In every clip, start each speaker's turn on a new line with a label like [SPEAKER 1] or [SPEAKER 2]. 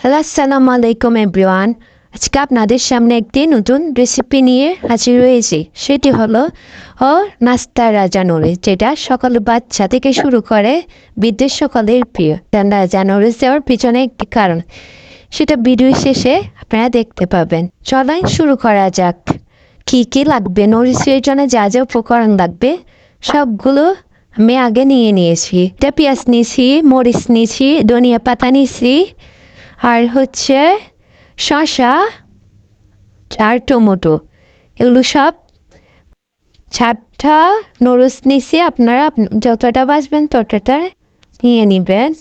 [SPEAKER 1] Hello, আসসালামু আলাইকুম everyone. আজকে আপনাদের সামনে একটি নতুন রেসিপি নিয়ে হাজির রয়েছি সেটি হলো ও নাস্তা রাজা নুডলস যেটা সকাল বাচ্চা থেকে শুরু করে বিদ্যুৎ সকলের প্রিয়। রাজা নুডলস দেওয়ার পিছনে একটি কারণ, সেটা ভিডিও শেষে আপনারা দেখতে পাবেন। চলাই শুরু করা যাক। কী কী লাগবে নুডলসের জন্য যা যা উপকরণ লাগবে, সবগুলো আমি আগে নিয়ে নিয়েছি। এটা পেঁয়াজ নিয়েছি, মরিচ নিয়েছি, ধনিয়া পাতা নিয়েছি আর হচ্ছে শসা আর টমেটো। এগুলো সব চারটা নুডলস নিয়েছি আপনারা আপ- যতটা বাঁচবেন ততটা নিয়ে নেবেন।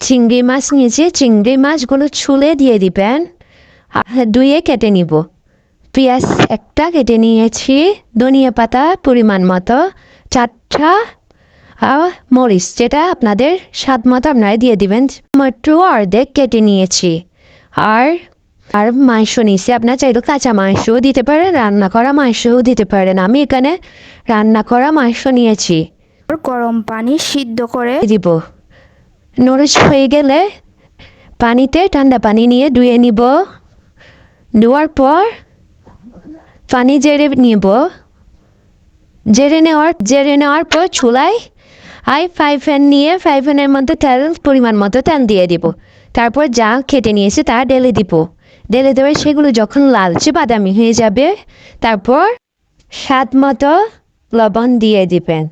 [SPEAKER 1] চিংড়ি মাছ নিয়েছি, চিংড়ি মাছগুলো ছুলে দিয়ে দিবেন। দুইয়ে কেটে নিব। পেঁয়াজ একটা কেটে নিয়েছি, ধনিয়া পাতা পরিমাণ মতো। চারটা মরিচ যেটা আপনাদের স্বাদ মতো আপনারা দিয়ে দিবেন। টমেটো অর্ধেক কেটে নিয়েছি। আর আর মাংস নিয়েছি। আপনার চাইলে কাঁচা মাংসও দিতে পারেন রান্না করা মাংসও দিতে পারেন। আমি এখানে রান্না করা মাংস নিয়েছি।
[SPEAKER 2] গরম পানি সিদ্ধ করে
[SPEAKER 1] দিব। নরস হয়ে গেলে পানিতে ঠান্ডা পানি নিয়ে ধুয়ে নিব। ধোয়ার পর পানি জেরে নিব। জেরে নেওয়ার জেরে নেওয়ার পর চুলায় আই ফ্রাই প্যান নিয়ে ফ্রাই প্যানের মধ্যে তেল পরিমাণ মতো তেল দিয়ে দিব। তারপর যা কেটে নিয়েছে তা ঢেলে দিব। ঢেলে দেওয়ার সেগুলো যখন লালচে বাদামি হয়ে যাবে, তারপর স্বাদ মতো লবণ দিয়ে দিবেন।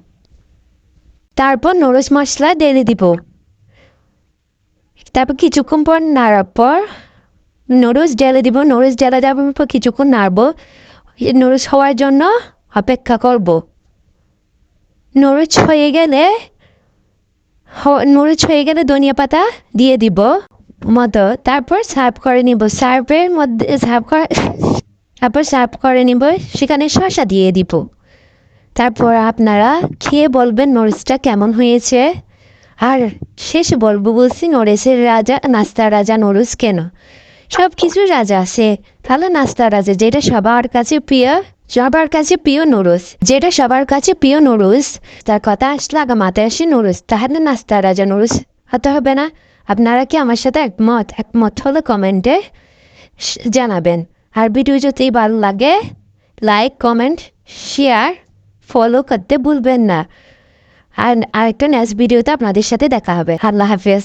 [SPEAKER 1] তারপর নরস মশলা ঢেলে দিব। তারপর কিছুক্ষণ পর নাড়ার পর নরস ঢেলে দিব। নরস ঢেলে দেওয়ার পর কিছুক্ষণ নাড়বো। নরস হওয়ার জন্য অপেক্ষা করব। নরস হয়ে গেলে নরস হয়ে গেলে ধনিয়া পাতা দিয়ে দিব। মতো, তারপর সার্ভ করে নিব। সার্ভের মধ্যে সার্ভ করে, তারপর সার্ভ করে নিব। সেখানে শসা দিয়ে দিব। তারপর আপনারা খেয়ে বলবেন নরিসটা কেমন হয়েছে। আর শেষ বলব, বলছি নরেশের রাজা নাস্তা রাজা নরুস কেন? সব কিছু রাজা আছে তাহলে নাস্তা রাজা, যেটা সবার কাছে প্রিয়। সবার কাছে প্রিয় নুরুস, যেটা সবার কাছে প্রিয় নুরুস, তার কথা আসলে আগে মাথায় আসে নুরুস তাহলে নাস্তা রাজা নুরুস, হতে হবে না, আপনারা কি আমার সাথে একমত? একমত হলে কমেন্টে জানাবেন। আর ভিডিও যদি ভালো লাগে লাইক কমেন্ট শেয়ার ফলো করতে ভুলবেন না। আর আরেকটা নেক্সট ভিডিওতে আপনাদের সাথে দেখা হবে। আল্লাহ হাফেজ।